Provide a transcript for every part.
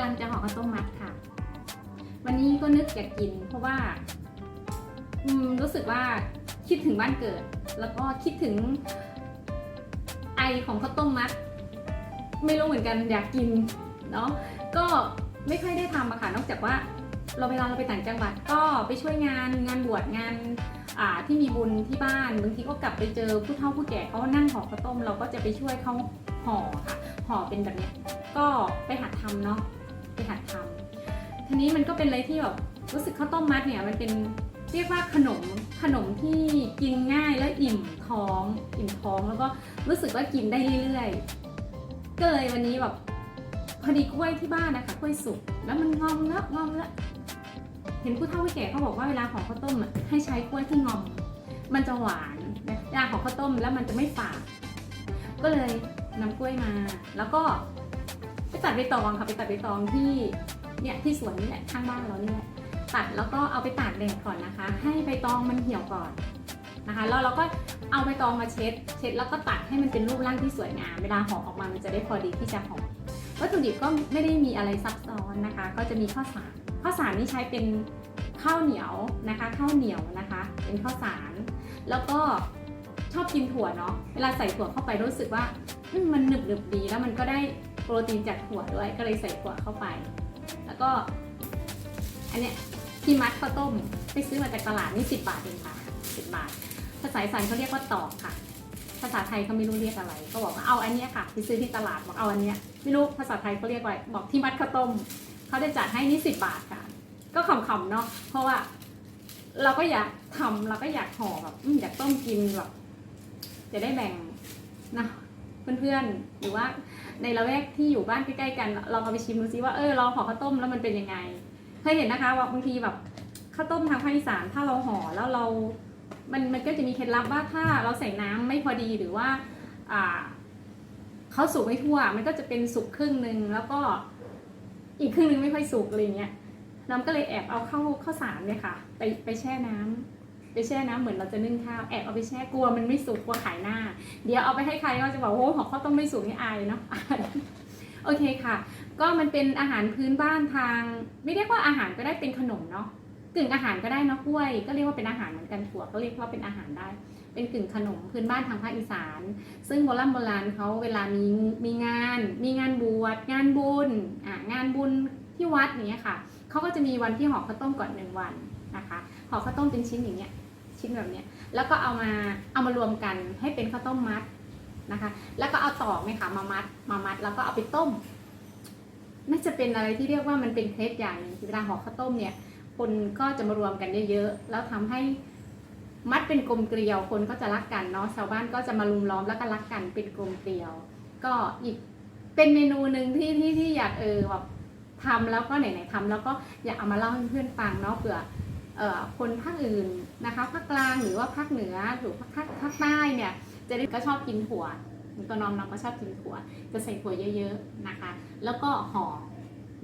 ำลังจะห่อข้าวต้มมัดค่ะ วันนี้ก็นึกอยากกิน เพราะว่า อืมรู้สึกว่าคิดถึงบ้านเกิด แล้วก็คิดถึง ไอของข้าวต้มมัด ไม่รู้เหมือนกันอยากกินเนาะก็ไม่ค่อยได้ทำอะค่ะนอกจากว่า เราเวลาเราไปต่างจังหวัดก็ไปช่วยงานงานบวชงานที่มีบุญที่บ้านบางทีก็กลับไปเจอผู้เฒ่าผู้แก่เขานั่งห่อข้าวต้ม เราก็จะไปช่วยเขาห่อค่ะห่อเป็นแบบนี้ ก็ไปหัดทำเนาะ ไปหัดทำทีนี้มันก็เป็นอะไรที่แบบรู้สึกข้าวต้มมัดเนี่ยมันเป็นเรียกว่าขนมขนมที่กินง่ายแล้วอิ่มท้อง อิ่มท้องแล้วก็รู้สึกว่ากินได้เรื่อยๆก็เลยวันนี้แบบพอดีกล้วยที่บ้านนะคะกล้วยสุกแล้วมันงอมแล้วงอมแล้วเห็นผู้เฒ่าผู้แก่เขาบอกว่าเวลาของข้าวต้มอะให้ใช้กล้วยที่งอม มันจะหวานนะเวลาของข้าวต้มแล้วมันจะไม่ฝาดก็เลยนำกล้วยมา แล้วก็ ตัดใบตองค่ะไปตัดใบตองที่เนี่ยที่สวนนี่แหละข้างบ้านเรานี่แหละตัดแล้วก็เอาไปตากแดดก่อนนะคะ ให้ใบตองมันเหี่ยวก่อนนะคะแล้วเราก็เอาใบตองมาเช็ด เช็ดแล้วก็ตัดให้มันเป็นรูปร่างที่สวยงามเวลาห่อออกมามันจะได้พอดีที่จะห่อวัตถุดิบก็ไม่ได้มีอะไรซับซ้อนนะคะ ก็จะมีข้าวสารข้าวสารนี่ใช้เป็นข้าวเหนียวนะคะ ข้าวเหนียวนะคะ เป็นข้าวสาร แล้วก็ ชอบกินถั่วเนาะเวลาใส่ถั่วเข้าไปรู้สึกว่ามันหนึบหนึบดีแล้วมันก็ได้โปรตีนจากถั่วด้วยก็เลยใส่ถั่วเข้าไป แล้วก็อันเนี้ยที่มัดข้าวต้มไปซื้อมาจากตลาดนี่สิบบาทเองค่ะสิบบาท ภาษาอีสานเขาเรียกว่าตอกค่ะ ภาษาไทยเขาไม่รู้เรียกอะไร ก็บอกว่าเอาอันเนี้ยค่ะไปซื้อที่ตลาดบอกเอาอันเนี้ยไม่รู้ภาษาไทยเขาเรียกอะไรบอกที่มัดข้าวต้มเขาจะจัดให้นี่สิบบาทค่ะ ก็ขำๆเนาะเพราะว่าเราก็อยากทำเราก็อยากห่อแบบอืมอยากต้มกินแบบ จะได้แบ่งนะเพื่อนๆ หรือว่าในละแวกที่อยู่บ้านใกล้ๆกันลองเอาไปชิมดูซิว่าเออเราห่อข้าวต้มแล้วมันเป็นยังไงเคยเห็นนะคะว่าบางทีแบบข้าวต้มทางภาคอีสานถ้าเราห่อแล้วเรา มันมันก็จะมีเคล็ดลับว่าถ้าเราใส่น้ำไม่พอดีหรือว่าอ่าเขาสุกไม่ทั่ว มันก็จะเป็นสุกครึ่งหนึ่งแล้วก็อีกครึ่งหนึ่งไม่ค่อยสุกอะไรเงี้ยน้ำก็เลยแอบเอาเข้าข้าวสารเนี่ยค่ะ ไปไปแช่น้ำ ไปแช่น้ำเหมือนเราจะนึ่งข้าวแอบเอาไปแช่กลัวมันไม่สุกกลัวขายหน้า เดี๋ยวเอาไปให้ใครก็จะบอกโอ้หอข้าวต้มไม่สุกนี่อายเนาะโอเคค่ะ ก็มันเป็นอาหารพื้นบ้านทาง ไม่เรียกว่าอาหารก็ได้เป็นขนมเนาะกึ่งอาหารก็ได้เนาะกล้วย ก็เรียกว่าเป็นอาหารเหมือนกันถั่วก็เรียกว่าเป็นอาหารได้ เป็นกึ่งขนมพื้นบ้านทางภาคอีสาน ซึ่งโบราณโบราณเขาเวลามีมีงาน มีงานบวชงานบุญอ่างานบุญที่วัดอย่างเนี้ยค่ะเขาก็จะมีวันที่ห่อข้าวต้มก่อนหนึ่งวันนะคะห่อข้าวต้มเป็นชิ้นอย่างเงี้ย ชิ้นแบบนี้แล้วก็เอามาเอามารวมกันให้เป็นข้าวต้มมัดนะคะ แล้วก็เอาตอกเนี่ยค่ะมามัดมามัด แล้วก็เอาไปต้มน่าจะเป็นอะไรที่เรียกว่ามันเป็นเคล็ดอย่างหนึ่งเวลาห่อข้าวต้มเนี่ย คนก็จะมารวมกันเยอะๆแล้วทำให้มัดเป็นกลมเกลียว คนก็จะรักกันเนาะชาวบ้านก็จะมารุมล้อมแล้วก็รักกันเป็นกลมเกลียว ก็อีกเป็นเมนูหนึ่งที่ที่ที่อยากเออแบบทำแล้วก็ไหนๆทำแล้วก็อยากเอามาเล่าให้เพื่อนฟังเนาะเผื่อ คนภาคอื่นนะคะภาคกลางหรือว่าภาคเหนือหรือภาคภาคใต้เนี่ยจะได้ก็ชอบกินถั่วตัวน้องน้องก็ชอบกินถั่ว จะใส่ถั่วเยอะๆนะคะ แล้วก็ห่อ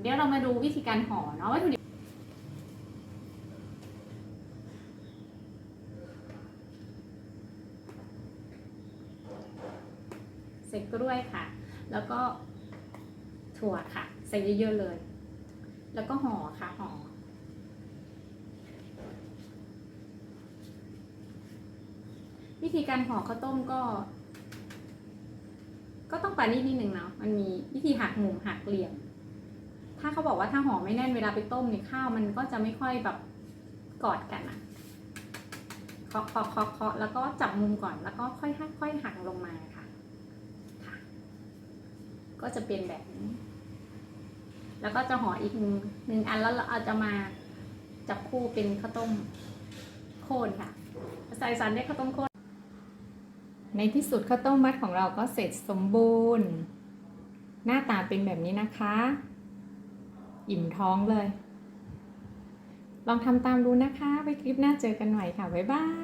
เดี๋ยวเรามาดูวิธีการห่อเนาะวัตถุดิบใส่กล้วยค่ะ แล้วก็ถั่วค่ะ ใส่เยอะๆเลย แล้วก็ห่อค่ะห่อ วิธีการห่อข้าวต้มก็ ก็ต้องปานีตนิดนึงเนาะมันมีวิธีหักมุมหักเหลี่ยม ถ้าเขาบอกว่าถ้าห่อไม่แน่นเวลาไปต้มเนี่ยข้าวมันก็จะไม่ค่อยแบบกอดกันอะเคาะเคาะเคาะเคาะแล้วก็จับมุมก่อนแล้วก็ค่อยค่อยหักลงมาค่ะค่ะ ก็จะเป็นแบบนี้ แล้วก็จะห่ออีกหนึ่งหนึ่งอันแล้วเราเอาจะมาจับคู่เป็นข้าวต้มโคนค่ะภาษาอีสานเรียกข้าวต้มโคน ในที่สุดข้าวต้มมัดของเราก็เสร็จสมบูรณ์ หน้าตาเป็นแบบนี้นะคะ อิ่มท้องเลย ลองทำตามดูนะคะ ไว้คลิปหน้าเจอกันใหม่ค่ะ บ๊ายบาย